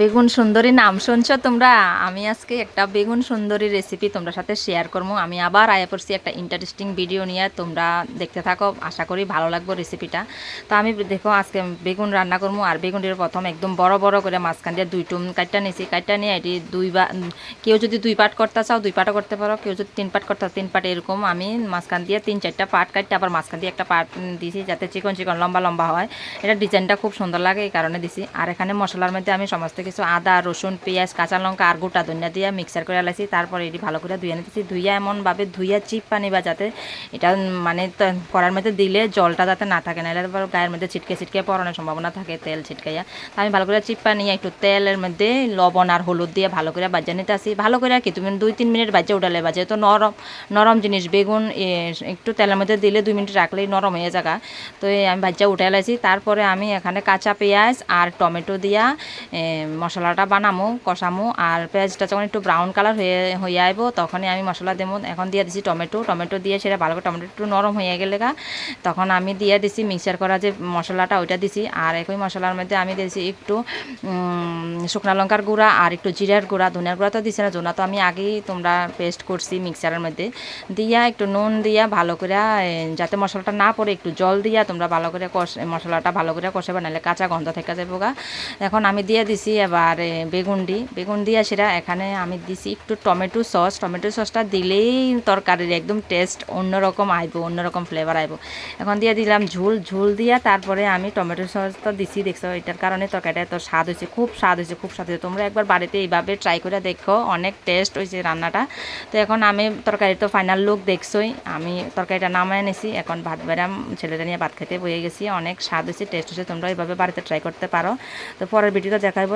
বেগুন সুন্দরী নাম শুনছো তোমরা? আমি আজকে একটা বেগুন সুন্দরী রেসিপি তোমরা সাথে শেয়ার করব। আমি আবার আয়া পড়ছি একটা ইন্টারেস্টিং ভিডিও নিয়ে, তোমরা দেখতে থাকো। আশা করি ভালো লাগবে রেসিপিটা তো আমি দেখো, আজকে বেগুন রান্না করব, আর বেগুনটির প্রথম একদম বড় বড় করে মাঝখান দিয়ে দুই টুম কাটটা নিয়েছি কাটটা নিয়ে এটি দুই বা কেউ যদি দুই পাট করতে চাও, দুই পাটও করতে পারো। কেউ যদি তিন পাট করতে তিন পাট এরকম। আমি মাঝখান দিয়ে তিন চারটা পাট কাটতে, আবার মাঝখান দিয়ে একটা পাট দিয়েছি যাতে চিকন চিকন লম্বা লম্বা হয়। এটা ডিজাইনটা খুব সুন্দর লাগে, এই কারণে দিছি। আর এখানে মশলার মধ্যে আমি সমস্ত কিছু আদা, রসুন, পেঁয়াজ, কাঁচা লঙ্কা আর গোটা ধনিয়া দিয়ে মিক্সার করে লাইছি তারপরে এটি ভালো করে ধুয়ে নিতেছি। ধুইয়া এমনভাবে ধুইয়া চিপ পানি বা যাতে এটা মানে কড়ার মধ্যে দিলে জলটা যাতে না থাকে। না এর গায়ের মধ্যে ছিটকে ছিটকে পড়ানোর সম্ভাবনা থাকে তেল ছিটকাইয়া। তা আমি ভালো করে চিপ্পা নিয়ে একটু তেলের মধ্যে লবণ আর হলুদ দিয়ে ভালো করে বাজা নিতে আসি ভালো করে কি, তুমি দুই তিন মিনিট বাজে উঠালে বাজে তো নরম নরম জিনিস, বেগুন একটু তেলের মধ্যে দিলে দুই মিনিট রাখলেই নরম হয়ে যাগা তো আমি ভাজা উঠে লাইছি তারপরে আমি এখানে কাঁচা পেঁয়াজ আর টমেটো দিয়া মশলাটা বানামো, কষামো, আর পেঁয়াজটা যখন একটু ব্রাউন কালার হয়ে হয়ে আইব, তখনই আমি মশলা দেবো এখন দিয়ে দিছি টমেটো। টমেটো দিয়ে সেটা ভালো করে, টমেটো একটু নরম হয়ে গেলে গা, তখন আমি দিয়ে দিছি মিক্সার করা যে মশলাটা, ওইটা দিছি। আর একই মশলার মধ্যে আমি দিয়েছি একটু শুকনা লঙ্কার গুঁড়া আর একটু জিরার গুঁড়া। ধনিয়ার গুঁড়া তো দিছে না, জোনা তো আমি আগেই তোমরা পেস্ট করছি মিক্সারের মধ্যে। দিয়া একটু নুন দিয়া ভালো করে যাতে মশলাটা না পড়ে, একটু জল দিয়া তোমরা ভালো করে কষ, মশলাটা ভালো করে কষে বানালে কাঁচা গন্ধ থেকে যাব গা। এখন আমি দিয়ে দিছি এবার বেগুন বেগুনডি বেগুন দিয়া সেটা এখানে আমি দিছি একটু টমেটো সস। টমেটো সসটা দিলেই তরকারির একদম টেস্ট অন্যরকম আইব, অন্যরকম ফ্লেভার আইব। এখন দিয়ে দিলাম ঝুল। ঝুল দিয়া তারপরে আমি টমেটো সসটা দিছি। দেখছ, এটার কারণে তরকারিটা এত স্বাদ হয়েছে খুব স্বাদ হয়েছে খুব স্বাদ হয়েছে তোমরা একবার বাড়িতে এইভাবে ট্রাই করে দেখো, অনেক টেস্ট হয়েছে রান্নাটা। তো এখন আমি তরকারি তো ফাইনাল লুক দেখছোই। আমি তরকারিটা নামায় এনেছি। এখন ভাত বেরাম ছেলেটা নিয়ে ভাত খেতে বয়ে গেছি। অনেক স্বাদ হয়েছে টেস্ট হয়েছে তোমরা এইভাবে বাড়িতে ট্রাই করতে পারো। তো পরের ভিডিওটা দেখাইবো।